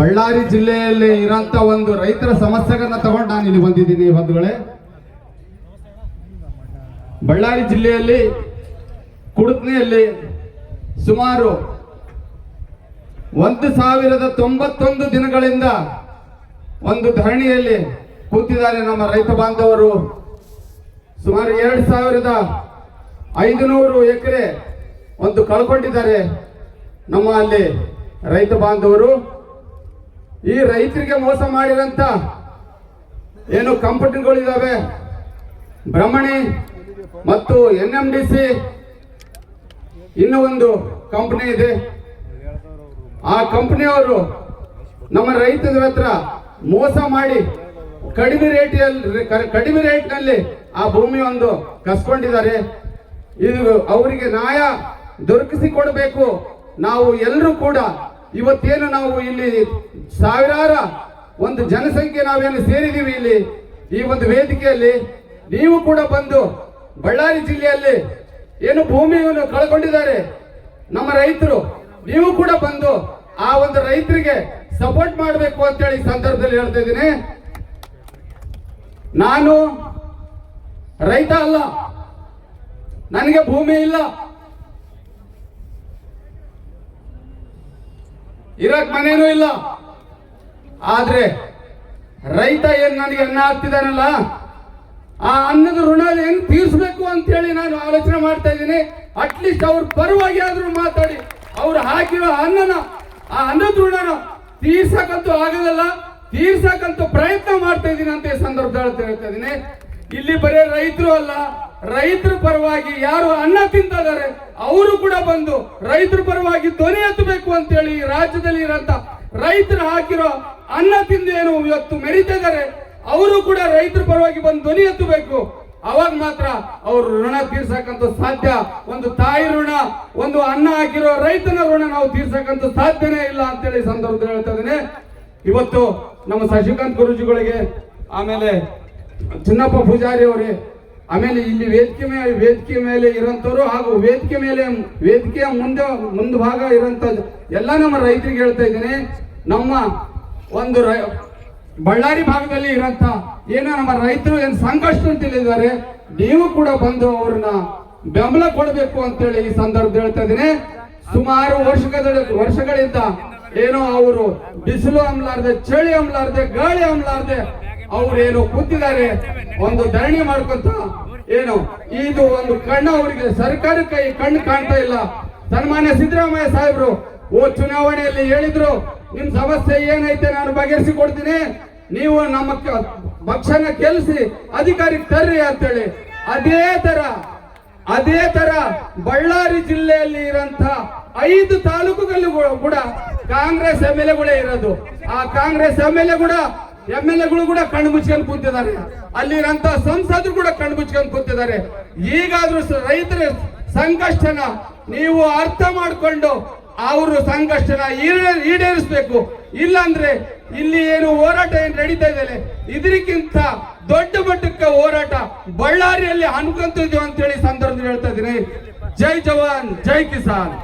ಬಳ್ಳಾರಿ ಜಿಲ್ಲೆಯಲ್ಲಿ ಇರೋಂಥ ಒಂದು ರೈತರ ಸಮಸ್ಯೆಗಳನ್ನ ತಗೊಂಡು ನಾನು ಇಲ್ಲಿ ಬಂದಿದ್ದೀನಿ ಬಂಧುಗಳೇ. ಬಳ್ಳಾರಿ ಜಿಲ್ಲೆಯಲ್ಲಿ ಕುಡುಕ್ನೆಯಲ್ಲಿ ಸುಮಾರು ಒಂದು ಸಾವಿರದ ತೊಂಬತ್ತೊಂದು ದಿನಗಳಿಂದ ಒಂದು ಧರಣಿಯಲ್ಲಿ ಕೂತಿದ್ದಾರೆ ನಮ್ಮ ರೈತ ಬಾಂಧವರು. ಸುಮಾರು ಎರಡು ಸಾವಿರದ ಐದುನೂರು ಎಕರೆ ಒಂದು ಕಳ್ಕೊಂಡಿದ್ದಾರೆ ನಮ್ಮ ಅಲ್ಲಿ ರೈತ ಬಾಂಧವರು. ಈ ರೈತರಿಗೆ ಮೋಸ ಮಾಡಿದಂತ ಏನು ಕಂಪನಿಗಳಿದ್ದಾವೆ ಬ್ರಹ್ಮಣಿ ಮತ್ತು ಎನ್ ಎಂ ಡಿ ಸಿ ಇನ್ನೂ ಒಂದು ಕಂಪನಿ ಇದೆ. ಆ ಕಂಪನಿಯವರು ನಮ್ಮ ರೈತರ ಹತ್ರ ಮೋಸ ಮಾಡಿ ಕಡಿಮೆ ರೇಟಿಯಲ್ಲಿ ಕಡಿಮೆ ರೇಟ್ನಲ್ಲಿ ಆ ಭೂಮಿ ಒಂದು ಕಸ್ಕೊಂಡಿದ್ದಾರೆ. ಇದು ಅವರಿಗೆ ನ್ಯಾಯ ದೊರಕಿಸಿ ಕೊಡಬೇಕು ನಾವು ಎಲ್ಲರೂ ಕೂಡ ಇವತ್ತೇನು ನಾವು ಇಲ್ಲಿ ಸಾವಿರಾರ ಒಂದು ಜನಸಂಖ್ಯೆ ನಾವೇನು ಸೇರಿದೀವಿ ಇಲ್ಲಿ, ಈ ಒಂದು ವೇದಿಕೆಯಲ್ಲಿ ನೀವು ಕೂಡ ಬಂದು ಬಳ್ಳಾರಿ ಜಿಲ್ಲೆಯಲ್ಲಿ ಏನು ಭೂಮಿಯನ್ನು ಕಳ್ಕೊಂಡಿದ್ದಾರೆ. ನಮ್ಮ ರೈತರು, ನೀವು ಕೂಡ ಬಂದು ಆ ಒಂದು ರೈತರಿಗೆ ಸಪೋರ್ಟ್ ಮಾಡಬೇಕು ಅಂತೇಳಿ ಸಂದರ್ಭದಲ್ಲಿ ಹೇಳ್ತಾ ಇದ್ದೀನಿ. ನಾನು ರೈತ ಅಲ್ಲ, ನನಗೆ ಭೂಮಿ ಇಲ್ಲ. ಇರಕ್ ಮನೇನೂ ಇಲ್ಲ. ಆದ್ರೆ ರೈತ ಏನ್ ನನಗೆ ಅನ್ನ ಹಾಕ್ತಿದಾನಲ್ಲ ಆ ಅನ್ನದ ಋಣ ಏನ್ ತೀರ್ಸ್ಬೇಕು ಅಂತೇಳಿ ನಾನು ಆಲೋಚನೆ ಮಾಡ್ತಾ ಇದ್ದೀನಿ. ಅಟ್ಲೀಸ್ಟ್ ಅವ್ರ ಪರವಾಗಿ ಆದ್ರೂ ಮಾತಾಡಿ. ಅವ್ರು ಹಾಕಿರೋ ಅನ್ನನ, ಆ ಅನ್ನದ ಋಣನ ತೀರ್ಸಕ್ಕಂತೂ ಆಗದಲ್ಲ ತೀರ್ಸಕ್ಕಂತೂ ಪ್ರಯತ್ನ ಮಾಡ್ತಾ ಇದ್ದೀನಿ ಅಂತ ಈ ಸಂದರ್ಭದಲ್ಲಿ ಹೇಳ್ತಾ ಇದ್ದೀನಿ. ಇಲ್ಲಿ ಬರೀ ರೈತರು ಅಲ್ಲ, ರೈತರ ಪರವಾಗಿ ಯಾರು ಅನ್ನ ತಿಂತಿದ್ದಾರೆ, ಅವರು ಕೂಡ ಬಂದು ರೈತರ ಪರವಾಗಿ ಧ್ವನಿ ಎತ್ತಬೇಕು ಅಂತೇಳಿ ಈ ರಾಜ್ಯದಲ್ಲಿ ಇರೋಂತ ರೈತರು ಹಾಕಿರೋ ಅನ್ನ ತಿಂದು ಏನು ಇವತ್ತು ಮೆರಿತಿದ್ದಾರೆ, ಅವರು ಕೂಡ ರೈತರ ಪರವಾಗಿ ಬಂದು ಧ್ವನಿ ಎತ್ತಬೇಕು. ಅವಾಗ ಮಾತ್ರ ಅವರು ಋಣ ತೀರ್ಸಕ್ಕಂತ ಸಾಧ್ಯ, ಒಂದು ತಾಯಿ ಋಣ, ಒಂದು ಅನ್ನ ಹಾಕಿರೋ ರೈತನ ಋಣ ನಾವು ತೀರ್ಸಕ್ಕಂತ ಸಾಧ್ಯನೇ ಇಲ್ಲ ಅಂತೇಳಿ ಸಂದರ್ಭದಲ್ಲಿ ಹೇಳ್ತಾ ಇದ್ದೇನೆ. ಇವತ್ತು ನಮ್ಮ ಶಶಿಕಾಂತ್ ಗುರುಜಿಗಳಿಗೆ ಆಮೇಲೆ ಚಿನ್ನಪ್ಪ ಪೂಜಾರಿ ಅವರೇ, ಆಮೇಲೆ ಇಲ್ಲಿ ವೇದಿಕೆ ಮೇಲೆ ವೇದಿಕೆ ಮೇಲೆ ಇರೋಂಥವ್ರು ಹಾಗೂ ವೇದಿಕೆ ಮೇಲೆ, ವೇದಿಕೆಯ ಮುಂದೆ ಮುಂದೆ ಭಾಗ ಇರುವಂತ ಎಲ್ಲ ನಮ್ಮ ರೈತರಿಗೆ ಹೇಳ್ತಾ ಇದ್ದೀನಿ. ನಮ್ಮ ಒಂದು ರೈ, ಬಳ್ಳಾರಿ ಭಾಗದಲ್ಲಿ ಇರೋಂಥ ಏನೋ ನಮ್ಮ ರೈತರು ಏನು ಸಂಕಷ್ಟ ತಿಳಿದಿದ್ದಾರೆ ನೀವು ಕೂಡ ಬಂದು ಅವ್ರನ್ನ ಬೆಂಬಲ ಕೊಡಬೇಕು ಅಂತೇಳಿ ಈ ಸಂದರ್ಭದಲ್ಲಿ ಹೇಳ್ತಾ ಇದ್ದೀನಿ. ಸುಮಾರು ವರ್ಷಗಳ, ವರ್ಷಗಳಿಂದ ಏನೋ ಅವರು ಬಿಸಿಲು ಅಂಬ್ಲಾರ್ದೆ ಚಳಿ ಅಂಬ್ಲಾರ್ದೆ ಗಾಳಿ ಅಂಬ್ಲಾರ್ದೆ ಅವ್ರೇನು ಕೂತಿದ್ದಾರೆ. ಒಂದು ಧರಣಿ ಮಾಡ್ಕೊಂತ ಏನು, ಇದು ಒಂದು ಕಣ್ಣು ಅವರಿಗೆ, ಸರ್ಕಾರ ಕೈ ಕಣ್ಣು ಕಾಣ್ತಾ ಇಲ್ಲ. ಸನ್ಮಾನ್ಯ ಸಿದ್ದರಾಮಯ್ಯ ಸಾಹೇಬ್ರು, ಓ ಚುನಾವಣೆಯಲ್ಲಿ ಹೇಳಿದ್ರು, ನಿಮ್ ಸಮಸ್ಯೆ ಏನೈತೆ ನಾನು ಬಗೆಹರಿಸಿ ಕೊಡ್ತೀನಿ ನೀವು ನಮ್ಮ ಪಕ್ಷನ ಗೆಲ್ಲಿಸಿ ಅಧಿಕಾರಿಗೆ ತರ್ರಿ ಅಂತೇಳಿ. ಅದೇ ತರ ಅದೇ ತರ ಬಳ್ಳಾರಿ ಜಿಲ್ಲೆಯಲ್ಲಿ ಇರಂತ ಐದು ತಾಲೂಕುಗಳಲ್ಲಿ ಕೂಡ ಕಾಂಗ್ರೆಸ್ ಎಂ ಎಲ್ ಎಗಳೇ ಇರೋದು. ಆ ಕಾಂಗ್ರೆಸ್ ಎಂ ಎಲ್ ಎ ಕೂಡ ಎಂ ಎಲ್ ಎಗಳು ಕೂಡ ಕಣ್ಣು ಮುಚ್ಕೊಂಡು ಕೂತಿದ್ದಾರೆ. ಅಲ್ಲಿರಂತ ಸಂಸದರು ಕೂಡ ಕಣ್ಣು ಮುಚ್ಕೊಂಡು ಕೂತಿದ್ದಾರೆ. ಈಗಾದ್ರೂ ರೈತರ ಸಂಕಷ್ಟನ ನೀವು ಅರ್ಥ ಮಾಡಿಕೊಂಡು ಅವರು ಸಂಕಷ್ಟನ ಈಡೇರಿಸಬೇಕು. ಇಲ್ಲಾಂದ್ರೆ ಇಲ್ಲಿ ಏನು ಹೋರಾಟ ಏನು ನಡೀತಾ ಇದೆ ಇದಕ್ಕಿಂತ ದೊಡ್ಡ ಮಟ್ಟಕ್ಕೆ ಹೋರಾಟ ಬಳ್ಳಾರಿಯಲ್ಲಿ ಅನ್ಕೊಂತಿದ್ವಿ ಅಂತೇಳಿ ಸಂದರ್ಭದಲ್ಲಿ ಹೇಳ್ತಾ ಇದ್ದೀನಿ. ಜೈ ಜವಾನ್, ಜೈ ಕಿಸಾನ್.